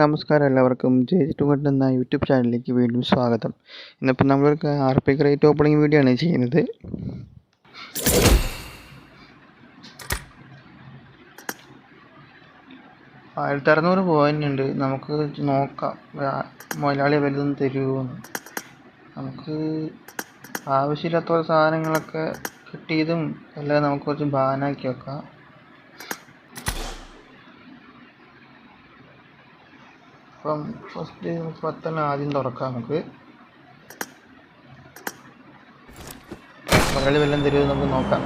നമസ്കാരം എല്ലാവർക്കും. J G two എന്ന യൂട്യൂബ് ചാനലിലേക്ക് വീണ്ടും സ്വാഗതം. ഇന്നിപ്പോൾ നമ്മൾ R P great opening video ആണ് ചെയ്യുന്നത്. ആയിരത്തി അറുന്നൂറ് പോയിന്റ് ഉണ്ട്. നമുക്ക് നോക്കാം. മുതലാളി വലുതും തരുമോ നമുക്ക് ആവശ്യമില്ലാത്ത സാധനങ്ങളൊക്കെ കിട്ടിയതും എല്ലാം നമുക്ക് കുറച്ച് ബാനാക്കി വെക്കാം. അപ്പം ഫസ്റ്റ് പത്തെണ്ണം ആദ്യം തുറക്കാം നമുക്ക്. മുതലാളി വല്ലതും തരുമോ നമുക്ക് നോക്കാം.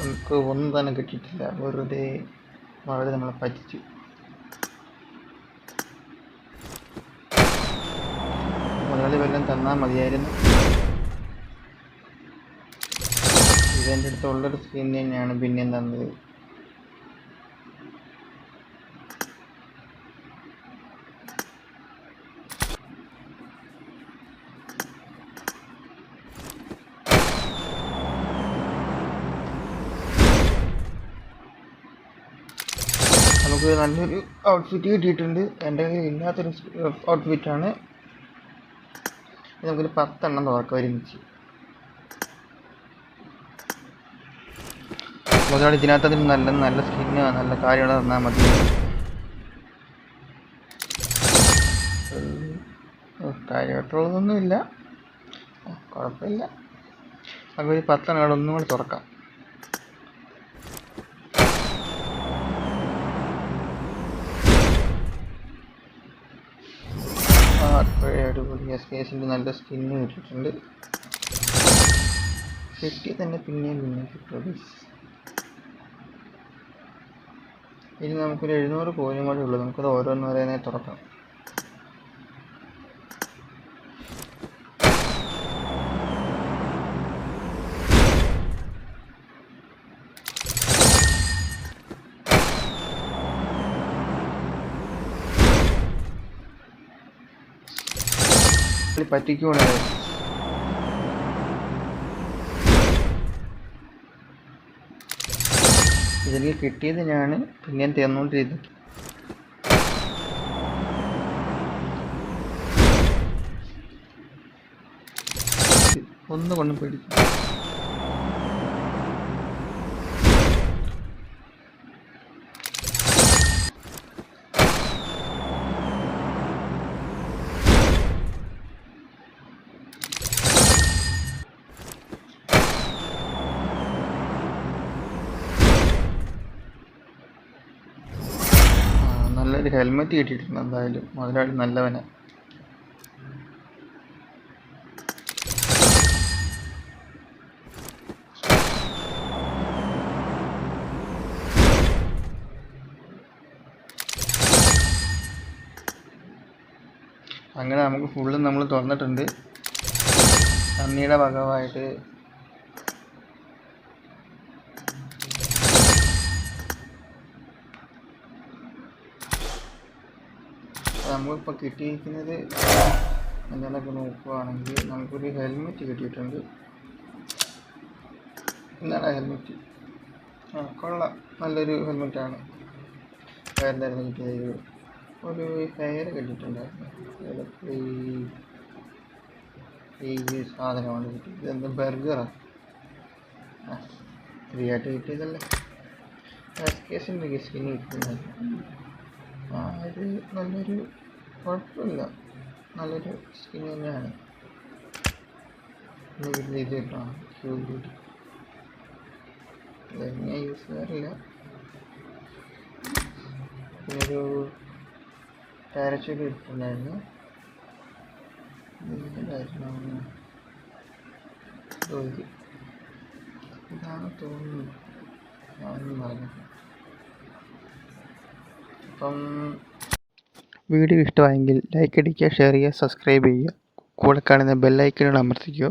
നമുക്ക് ഒന്നും തന്നെ കിട്ടിയിട്ടില്ല. വെറുതെ വളരെ നമ്മളെ പറ്റിച്ചു. മുതലാളി വല്ലതും തന്നാൽ മതിയായിരുന്നു. ഇതെന്റെ അടുത്തുള്ളൊരു സ്ക്രീൻ തന്നെയാണ് പിന്നെയും തന്നത്. നല്ലൊരു ഔട്ട്ഫിറ്റ് കിട്ടിയിട്ടുണ്ട്. എന്റെ കയ്യിൽ ഇല്ലാത്തൊരു ഔട്ട്ഫിറ്റാണ് നമുക്കൊരു പത്തെണ്ണം തുറക്കാം ഒരുമിച്ച്. മുതലാളി ഇതിനകത്ത് അതിന് നല്ല നല്ല സ്കിന്ന് നല്ല കാര്യങ്ങൾ തന്നാൽ മതി. കാര്യമായിട്ടുള്ളതൊന്നുമില്ല. കുഴപ്പമില്ല. നമുക്കൊരു പത്തെണ്ണം ഒന്നും കൂടി തുറക്കാം. അടിപൊളി എസ് കെ എസിന്റെ നല്ല സ്കിന്നും കിട്ടിയിട്ടുണ്ട്. കിട്ടി തന്നെ പിന്നെയും പിന്നെയും കിട്ടും ഇനി നമുക്കൊരു എഴുന്നൂറ് കോയിനും കൂടെ ഉള്ളൂ നമുക്കത് പറയുന്നേ തുറക്കാം. പറ്റിക്കുവാണ് ഇതെനിക്ക് കിട്ടിയത് ഞാൻ പിന്നെയും തീർന്നുകൊണ്ടിരുന്നത് ഒന്ന് കൊണ്ടും പിടിക്കും നല്ലൊരു ഹെൽമെറ്റ് കിട്ടിയിട്ടുണ്ട് എന്തായാലും. മുതലാളി നല്ലവനെ. അങ്ങനെ നമുക്ക് ഫുള്ള് നമ്മൾ തുറന്നിട്ടുണ്ട്. നന്ദിയുടെ ഭാഗമായിട്ട് നമ്മളിപ്പോൾ കിട്ടിയിരിക്കുന്നത് എന്തെങ്കിലുമൊക്കെ നോക്കുകയാണെങ്കിൽ നമുക്കൊരു ഹെൽമെറ്റ് കിട്ടിയിട്ടുണ്ട്. എന്താണ് ഹെൽമെറ്റ് ആ കൊള്ള. നല്ലൊരു ഹെൽമെറ്റാണ് എന്തായിരുന്നു കിട്ടിയത് ഒരു ഹെയർ കിട്ടിയിട്ടുണ്ടായിരുന്നു. ഈ സാധനമാണ് കിട്ടിയത്. ഇതെന്താ ബർഗറാണ് ഫ്രീ ആയിട്ട് കിട്ടിയതല്ലേ? കേസിന്റെ സ്കിന്ന് കിട്ടുന്നുണ്ടായിരുന്നു ആ ഇത് നല്ലൊരു കുഴപ്പമില്ല. നല്ലൊരു സ്കിൻ തന്നെയാണ്. വലിയ ഇത് കിട്ടണം ക്യൂബ് ഞാൻ യൂസ് ചെയ്യാറില്ല. പിന്നൊരു പാരച്ചൂട്ട് ഇത് ഇതാണ് തോന്നുന്നു. ഞാനൊന്നും പറഞ്ഞു അപ്പം വീഡിയോ ഇഷ്ടമായെങ്കിൽ ലൈക്ക് അടിക്കുക ഷെയർ ചെയ്യുക സബ്സ്ക്രൈബ് ചെയ്യുക. കൂടെ കാണുന്ന ബെല്ലൈക്കണുകൾ അമർത്തിക്കുക.